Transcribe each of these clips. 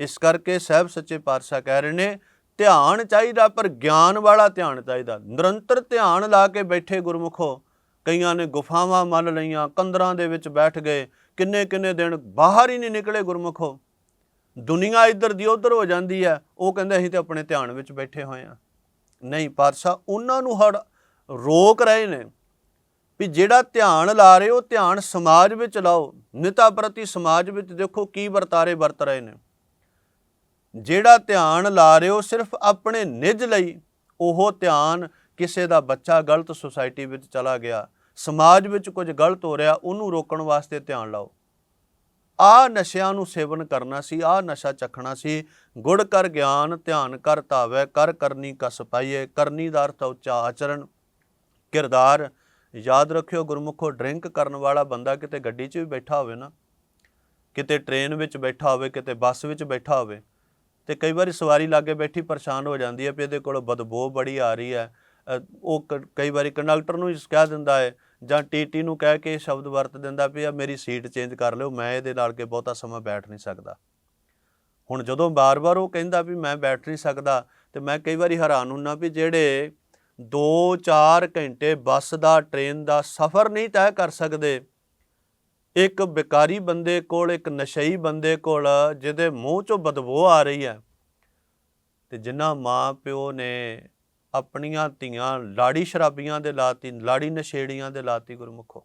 ਇਸ ਕਰਕੇ ਸਾਹਿਬ ਸੱਚੇ ਪਾਤਸ਼ਾਹ ਕਹਿ ਰਹੇ ਨੇ, ਧਿਆਨ ਚਾਹੀਦਾ, ਪਰ ਗਿਆਨ ਵਾਲਾ ਧਿਆਨ ਚਾਹੀਦਾ। ਨਿਰੰਤਰ ਧਿਆਨ ਲਾ ਕੇ ਬੈਠੇ ਗੁਰਮੁਖੋ, ਕਈਆਂ ਨੇ ਗੁਫਾਵਾਂ ਮੰਨ ਲਈਆਂ ਕੰਦਰਾਂ ਦੇ ਵਿੱਚ ਬੈਠ ਗਏ, ਕਿੰਨੇ ਕਿੰਨੇ ਦਿਨ ਬਾਹਰ ਹੀ ਨਹੀਂ ਨਿਕਲੇ ਗੁਰਮੁਖੋ। ਦੁਨੀਆ ਇੱਧਰ ਦੀ ਉੱਧਰ ਹੋ ਜਾਂਦੀ ਹੈ, ਉਹ ਕਹਿੰਦੇ ਅਸੀਂ ਤੇ ਆਪਣੇ ਧਿਆਨ ਵਿੱਚ ਬੈਠੇ ਹੋਏ ਆ ਨਹੀਂ, ਪਾਤਸ਼ਾਹ, ਉਹਨਾਂ ਨੂੰ ਹੜ ਰੋਕ ਰਹੇ ਨੇ ਵੀ ਜਿਹੜਾ ਧਿਆਨ ਲਾ ਰਹੇ ਹੋ, ਧਿਆਨ ਸਮਾਜ ਵਿੱਚ ਲਾਓ। ਨਿਤਾ ਪ੍ਰਤੀ ਸਮਾਜ ਵਿੱਚ ਦੇਖੋ ਕੀ ਵਰਤਾਰੇ ਵਰਤ ਰਹੇ ਨੇ। ਜਿਹੜਾ ਧਿਆਨ ਲਾ ਰਹੇ ਹੋ ਸਿਰਫ ਆਪਣੇ ਨਿੱਜ ਲਈ, ਉਹ ਧਿਆਨ ਕਿਸੇ ਦਾ ਬੱਚਾ ਗਲਤ ਸੁਸਾਇਟੀ ਵਿੱਚ ਚਲਾ ਗਿਆ, ਸਮਾਜ ਵਿੱਚ ਕੁਝ ਗਲਤ ਹੋ ਰਿਹਾ, ਉਹਨੂੰ ਰੋਕਣ ਵਾਸਤੇ ਧਿਆਨ ਲਾਓ। ਆ ਨਸ਼ਿਆਂ ਨੂੰ ਸੇਵਨ ਕਰਨਾ ਸੀ ਆ ਨਸ਼ਾ ਚੱਖਣਾ ਸੀ, ਗੁੜ ਕਰ ਗਿਆਨ, ਧਿਆਨ ਕਰ ਧਾਵੈ, ਕਰ ਕਰਨੀ ਕਸ ਪਾਈਏ, ਕਰਨੀ ਦਾ ਅਰਥ ਉੱਚਾ ਆਚਰਣ। ਕਿਰਦਾਰ, ਯਾਦ ਰੱਖਿਓ ਗੁਰਮੁਖੋ, ਡਰਿੰਕ ਕਰਨ ਵਾਲਾ ਬੰਦਾ ਕਿਤੇ ਗੱਡੀ 'ਚ ਵੀ ਬੈਠਾ ਹੋਵੇ ਨਾ, ਕਿਤੇ ਟ੍ਰੇਨ ਵਿੱਚ ਬੈਠਾ ਹੋਵੇ, ਕਿਤੇ ਬੱਸ ਵਿੱਚ ਬੈਠਾ ਹੋਵੇ ਤੇ ਕਈ ਵਾਰੀ ਸਵਾਰੀ ਲਾਗੇ ਬੈਠੀ ਪਰੇਸ਼ਾਨ ਹੋ ਜਾਂਦੀ ਹੈ ਵੀ ਇਹਦੇ ਕੋਲ ਬਦਬੂ ਬੜੀ ਆ ਰਹੀ ਹੈ। ਉਹ ਕ- ਕਈ ਵਾਰੀ ਕੰਡਕਟਰ ਨੂੰ ਹੀ ਕਹਿ ਦਿੰਦਾ ਹੈ ਜਾਂ ਟੀਟੀ ਨੂੰ ਕਹਿ ਕੇ ਸ਼ਬਦ ਵਰਤ ਦਿੰਦਾ ਵੀ ਆ, ਮੇਰੀ ਸੀਟ ਚੇਂਜ ਕਰ ਲਿਓ, ਮੈਂ ਇਹਦੇ ਨਾਲ ਕੇ ਬਹੁਤਾ ਸਮਾਂ ਬੈਠ ਨਹੀਂ ਸਕਦਾ। ਹੁਣ ਜਦੋਂ ਬਾਰ-ਬਾਰ ਉਹ ਕਹਿੰਦਾ ਵੀ ਮੈਂ ਬੈਠ ਨਹੀਂ ਸਕਦਾ, ਤੇ ਮੈਂ ਕਈ ਵਾਰੀ ਹੈਰਾਨ ਹੁੰਨਾ ਵੀ ਜਿਹੜੇ 2-4 ਘੰਟੇ ਬੱਸ ਦਾ, ਟ੍ਰੇਨ ਦਾ ਸਫ਼ਰ ਨਹੀਂ ਤੈਅ ਕਰ ਸਕਦੇ ਇੱਕ ਬਿਕਾਰੀ ਬੰਦੇ ਕੋਲ, ਇੱਕ ਨਸ਼ਈ ਬੰਦੇ ਕੋਲ, ਜਿਹਦੇ ਮੂੰਹ ਚੋਂ ਬਦਬੂ ਆ ਰਹੀ ਹੈ। ਤੇ ਜਿਨ੍ਹਾਂ ਮਾਂ ਪਿਓ ਨੇ ਆਪਣੀਆਂ ਧੀਆਂ ਲਾੜੀ ਸ਼ਰਾਬੀਆਂ ਦੇ ਲਾਤੀ, ਲਾੜੀ ਨਸ਼ੇੜੀਆਂ ਦੇ ਲਾਤੀ ਗੁਰਮੁਖੋ,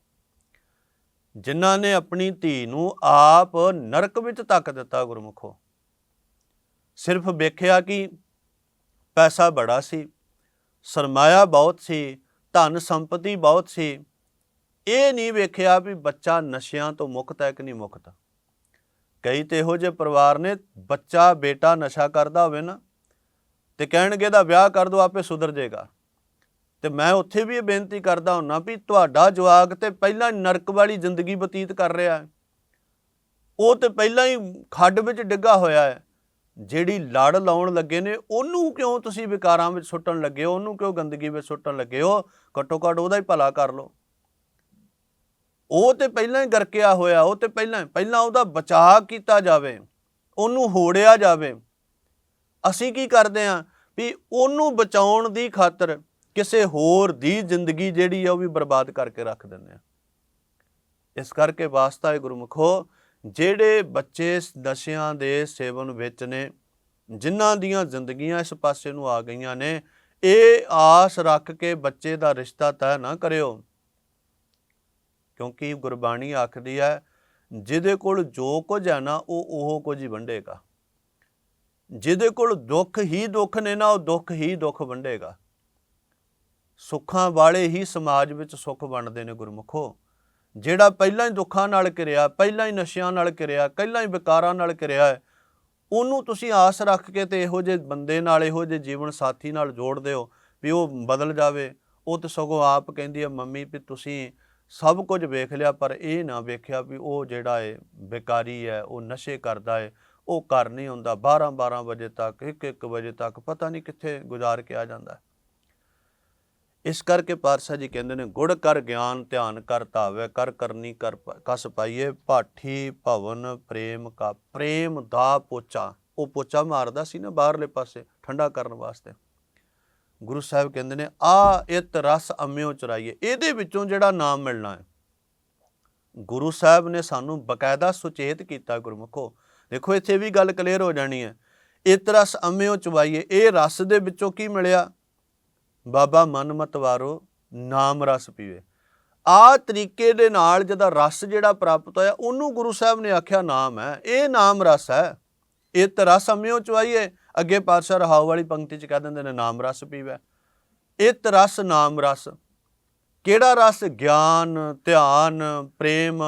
ਜਿਨ੍ਹਾਂ ਨੇ ਆਪਣੀ ਧੀ ਨੂੰ ਆਪ ਨਰਕ ਵਿੱਚ ਤੱਕ ਦਿੱਤਾ ਗੁਰਮੁਖੋ, ਸਿਰਫ ਵੇਖਿਆ ਕਿ ਪੈਸਾ ਬੜਾ ਸੀ, ਸਰਮਾਇਆ ਬਹੁਤ ਸੀ ਧਨ ਸੰਪਤੀ ਬਹੁਤ ਸੀ ਇਹ ਨਹੀਂ ਵੇਖਿਆ ਵੀ ਬੱਚਾ ਨਸ਼ਿਆਂ ਤੋਂ ਮੁਕਤ ਹੈ ਕਿ ਨਹੀਂ ਮੁਕਤ। ਕਈ ਤੇ ਇਹੋ ਜਿਹੇ ਪਰਿਵਾਰ ਨੇ, ਬੱਚਾ, ਬੇਟਾ ਨਸ਼ਾ ਕਰਦਾ ਹੋਵੇ ਨਾ, ਤੇ ਕਹਿਣਗੇ ਦਾ ਵਿਆਹ ਕਰ ਦੋ ਆਪੇ ਸੁਧਰ ਜਾਏਗਾ। ਤੇ ਮੈਂ ਉੱਥੇ ਵੀ ਇਹ ਬੇਨਤੀ ਕਰਦਾ ਹੁੰਨਾ ਵੀ ਤੁਹਾਡਾ ਜਵਾਕ ਤੇ ਪਹਿਲਾਂ ਨਰਕ ਵਾਲੀ ਜ਼ਿੰਦਗੀ ਬਤੀਤ ਕਰ ਰਿਹਾ ਹੈ। ਉਹ ਤੇ ਪਹਿਲਾਂ ਹੀ ਖੱਡ ਵਿੱਚ ਡਿੱਗਾ ਹੋਇਆ ਹੈ। ਜਿਹੜੀ ਲੜ ਲਾਉਣ ਲੱਗੇ ਨੇ, ਉਹਨੂੰ ਕਿਉਂ ਤੁਸੀਂ ਵਿਕਾਰਾਂ ਵਿੱਚ ਸੁੱਟਣ ਲੱਗੇ ਹੋ? ਉਹਨੂੰ ਕਿਉਂ ਗੰਦਗੀ ਵਿੱਚ ਸੁੱਟਣ ਲੱਗੇ ਹੋ? ਘੱਟੋ ਘੱਟ ਉਹਦਾ ਹੀ ਭਲਾ ਕਰ ਲਓ। ਉਹ ਤੇ ਪਹਿਲਾਂ ਹੀ ਗਰਕਿਆ ਹੋਇਆ, ਉਹ ਤੇ ਪਹਿਲਾਂ ਪਹਿਲਾਂ ਉਹਦਾ ਬਚਾਅ ਕੀਤਾ ਜਾਵੇ, ਉਹਨੂੰ ਹੋੜਿਆ ਜਾਵੇ। ਅਸੀਂ ਕੀ ਕਰਦੇ ਆਂ ਵੀ ਉਹਨੂੰ ਬਚਾਉਣ ਦੀ ਖਾਤਰ ਕਿਸੇ ਹੋਰ ਦੀ ਜ਼ਿੰਦਗੀ ਜਿਹੜੀ ਆ ਉਹ ਵੀ ਬਰਬਾਦ ਕਰਕੇ ਰੱਖ ਦਿੰਦੇ ਆ ਇਸ ਕਰਕੇ ਵਾਸਤਾ ਹੈ ਗੁਰਮੁਖੋ, ਜਿਹੜੇ ਬੱਚੇ ਨਸ਼ਿਆਂ ਦੇ ਸੇਵਨ ਵਿੱਚ ਨੇ, ਜਿਨ੍ਹਾਂ ਦੀਆਂ ਜ਼ਿੰਦਗੀਆਂ ਇਸ ਪਾਸੇ ਨੂੰ ਆ ਗਈਆਂ ਨੇ, ਇਹ ਆਸ ਰੱਖ ਕੇ ਬੱਚੇ ਦਾ ਰਿਸ਼ਤਾ ਤੈਅ ਨਾ ਕਰਿਓ। ਕਿਉਂਕਿ ਗੁਰਬਾਣੀ ਆਖਦੀ ਹੈ, ਜਿਹਦੇ ਕੋਲ ਜੋ ਕੁਝ ਹੈ ਨਾ, ਉਹ ਉਹ ਕੁਝ ਹੀ ਵੰਡੇਗਾ। ਜਿਹਦੇ ਕੋਲ ਦੁੱਖ ਹੀ ਦੁੱਖ ਨੇ ਨਾ, ਉਹ ਦੁੱਖ ਹੀ ਦੁੱਖ ਵੰਡੇਗਾ। ਸੁੱਖਾਂ ਵਾਲੇ ਹੀ ਸਮਾਜ ਵਿੱਚ ਸੁੱਖ ਵੰਡਦੇ ਨੇ ਗੁਰਮੁਖੋ। ਜਿਹੜਾ ਪਹਿਲਾਂ ਹੀ ਦੁੱਖਾਂ ਨਾਲ ਕਿਰਿਆ ਪਹਿਲਾਂ ਹੀ ਨਸ਼ਿਆਂ ਨਾਲ ਕਿਰਿਆ ਪਹਿਲਾਂ ਹੀ ਵਿਕਾਰਾਂ ਨਾਲ ਕਿਰਿਆ ਹੈ, ਉਹਨੂੰ ਤੁਸੀਂ ਆਸ ਰੱਖ ਕੇ ਤੇ ਇਹੋ ਜਿਹੇ ਬੰਦੇ ਨਾਲ, ਇਹੋ ਜਿਹੇ ਜੀਵਨ ਸਾਥੀ ਨਾਲ ਜੋੜਦੇ ਹੋ ਵੀ ਉਹ ਬਦਲ ਜਾਵੇ। ਉਹ ਤਾਂ ਸਗੋਂ ਆਪ ਕਹਿੰਦੀ ਹੈ, ਮੰਮੀ ਵੀ ਤੁਸੀਂ ਸਭ ਕੁਝ ਵੇਖ ਲਿਆ, ਪਰ ਇਹ ਨਾ ਵੇਖਿਆ ਵੀ ਉਹ ਜਿਹੜਾ ਹੈ ਬੇਕਾਰੀ ਹੈ, ਉਹ ਨਸ਼ੇ ਕਰਦਾ ਹੈ ਉਹ ਘਰ ਨਹੀਂ ਹੁੰਦਾ। 12 12 ਵਜੇ ਤੱਕ 1 1 ਵਜੇ ਤੱਕ ਪਤਾ ਨਹੀਂ ਕਿੱਥੇ ਗੁਜ਼ਾਰ ਕੇ ਆ ਜਾਂਦਾ ਇਸ ਕਰਕੇ ਪਾਤਸ਼ਾਹ ਜੀ ਕਹਿੰਦੇ ਨੇ, ਗੁੜ ਕਰ ਗਿਆਨ ਧਿਆਨ ਕਰ ਧਾਵੇ, ਕਰ ਕਰਨੀ ਕਰ ਪ- ਕਸ ਪਾਈਏ ਪਾਠੀ ਭਵਨ, ਪ੍ਰੇਮ ਕਾ, ਪ੍ਰੇਮ ਦਾ ਪੋਚਾ। ਉਹ ਪੋਚਾ ਮਾਰਦਾ ਸੀ ਨਾ ਬਾਹਰਲੇ ਪਾਸੇ, ਠੰਡਾ ਕਰਨ ਵਾਸਤੇ। ਗੁਰੂ ਸਾਹਿਬ ਕਹਿੰਦੇ ਨੇ, ਆ, ਇਤ ਰਸ ਅੰਮਿਓ ਚਰਾਈਏ। ਇਹਦੇ ਵਿੱਚੋਂ ਜਿਹੜਾ ਨਾਮ ਮਿਲਣਾ ਹੈ। ਗੁਰੂ ਸਾਹਿਬ ਨੇ ਸਾਨੂੰ ਬਕਾਇਦਾ ਸੁਚੇਤ ਕੀਤਾ ਗੁਰਮੁਖੋ। ਦੇਖੋ, ਇੱਥੇ ਵੀ ਗੱਲ ਕਲੀਅਰ ਹੋ ਜਾਣੀ ਹੈ। ਇਤ ਰਸ ਅੰਮਿਓ ਚਵਾਈਏ ਇਹ ਰਸ ਦੇ ਵਿੱਚੋਂ ਕੀ ਮਿਲਿਆ? ਬਾਬਾ ਮਨ ਮਤਵਾਰੋ ਨਾਮ ਰਸ ਪੀਵੇ। ਆ ਤਰੀਕੇ ਦੇ ਨਾਲ ਜਿਹਦਾ ਰਸ ਜਿਹੜਾ ਪ੍ਰਾਪਤ ਹੋਇਆ, ਉਹਨੂੰ ਗੁਰੂ ਸਾਹਿਬ ਨੇ ਆਖਿਆ ਨਾਮ ਹੈ। ਇਹ ਨਾਮ ਰਸ ਹੈ। ਇਹ ਰਸ ਅੰਮਿਓ ਚਵਾਈਏ ਅੱਗੇ ਪਾਤਸ਼ਾਹ ਰਹਾਉ ਵਾਲੀ ਪੰਕਤੀ ਚ ਕਹਿ ਦਿੰਦੇ ਨੇ, ਨਾਮ ਰਸ ਪੀਵੇ। ਇਤ ਰਸ, ਨਾਮ ਰਸ। ਕਿਹੜਾ ਰਸ? ਗਿਆਨ, ਧਿਆਨ, ਪ੍ਰੇਮ,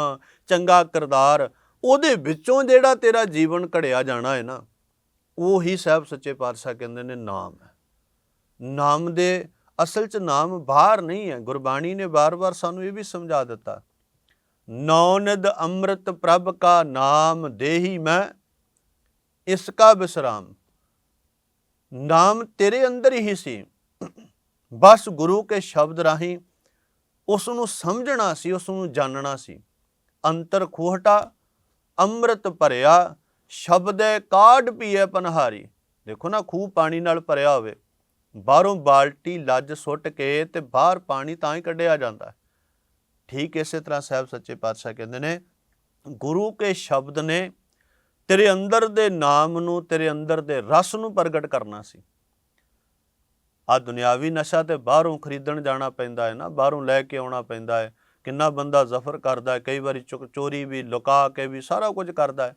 ਚੰਗਾ ਕਿਰਦਾਰ। ਉਹਦੇ ਵਿੱਚੋਂ ਜਿਹੜਾ ਤੇਰਾ ਜੀਵਨ ਘੜਿਆ ਜਾਣਾ ਹੈ ਨਾ, ਉਹੀ ਹੀ ਸਾਹਿਬ ਸੱਚੇ ਪਾਤਸ਼ਾਹ ਕਹਿੰਦੇ ਨੇ, ਨਾਮ ਹੈ। ਨਾਮ ਦੇ ਅਸਲ ਚ ਨਾਮ ਬਾਹਰ ਨਹੀਂ ਹੈ। ਗੁਰਬਾਣੀ ਨੇ ਬਾਰ-ਬਾਰ ਸਾਨੂੰ ਇਹ ਵੀ ਸਮਝਾ ਦਿੱਤਾ। ਨੌਨਦ ਅੰਮ੍ਰਿਤ ਪ੍ਰਭ ਕਾ ਨਾਮ ਦੇਹੀ ਮੈਂ, ਇਸ ਕਾ ਵਿਸਰਾਮ ਨਾਮ ਤੇਰੇ ਅੰਦਰ ਹੀ ਸੀ। ਬਸ ਗੁਰੂ ਕੇ ਸ਼ਬਦ ਰਾਹੀਂ ਉਸ ਨੂੰ ਸਮਝਣਾ ਸੀ ਉਸ ਨੂੰ ਜਾਣਨਾ ਸੀ। ਅੰਤਰ ਖੋਹਟਾ, ਅੰਮ੍ਰਿਤ ਭਰਿਆ, ਸ਼ਬਦੇ ਕਾਢ ਪੀਏ ਪਨਹਾਰੀ। ਦੇਖੋ ਨਾ, ਖੂਹ ਪਾਣੀ ਨਾਲ ਭਰਿਆ ਹੋਵੇ। ਬਾਹਰੋਂ ਬਾਲਟੀ, ਲੱਜ ਸੁੱਟ ਕੇ ਤੇ ਬਾਹਰ ਪਾਣੀ ਤਾਂ ਹੀ ਕੱਢਿਆ ਜਾਂਦਾ। ਠੀਕ ਇਸੇ ਤਰ੍ਹਾਂ ਸਾਹਿਬ ਸੱਚੇ ਪਾਤਸ਼ਾਹ ਕਹਿੰਦੇ ਨੇ, ਗੁਰੂ ਕੇ ਸ਼ਬਦ ਨੇ ਤੇਰੇ ਅੰਦਰ ਦੇ ਨਾਮ ਨੂੰ, ਤੇਰੇ ਅੰਦਰ ਦੇ ਰਸ ਨੂੰ ਪ੍ਰਗਟ ਕਰਨਾ ਸੀ। ਆ ਦੁਨਿਆਵੀ ਨਸ਼ਾ ਤੇ ਬਾਹਰੋਂ ਖਰੀਦਣ ਜਾਣਾ ਪੈਂਦਾ ਹੈ ਨਾ, ਬਾਹਰੋਂ ਲੈ ਕੇ ਆਉਣਾ ਪੈਂਦਾ ਹੈ। ਕਿੰਨਾ ਬੰਦਾ ਜ਼ਫਰ ਕਰਦਾ ਹੈ, ਕਈ ਵਾਰੀ ਚੁੱਕ ਚੋਰੀ ਵੀ, ਲੁਕਾ ਕੇ ਵੀ ਸਾਰਾ ਕੁਝ ਕਰਦਾ ਹੈ।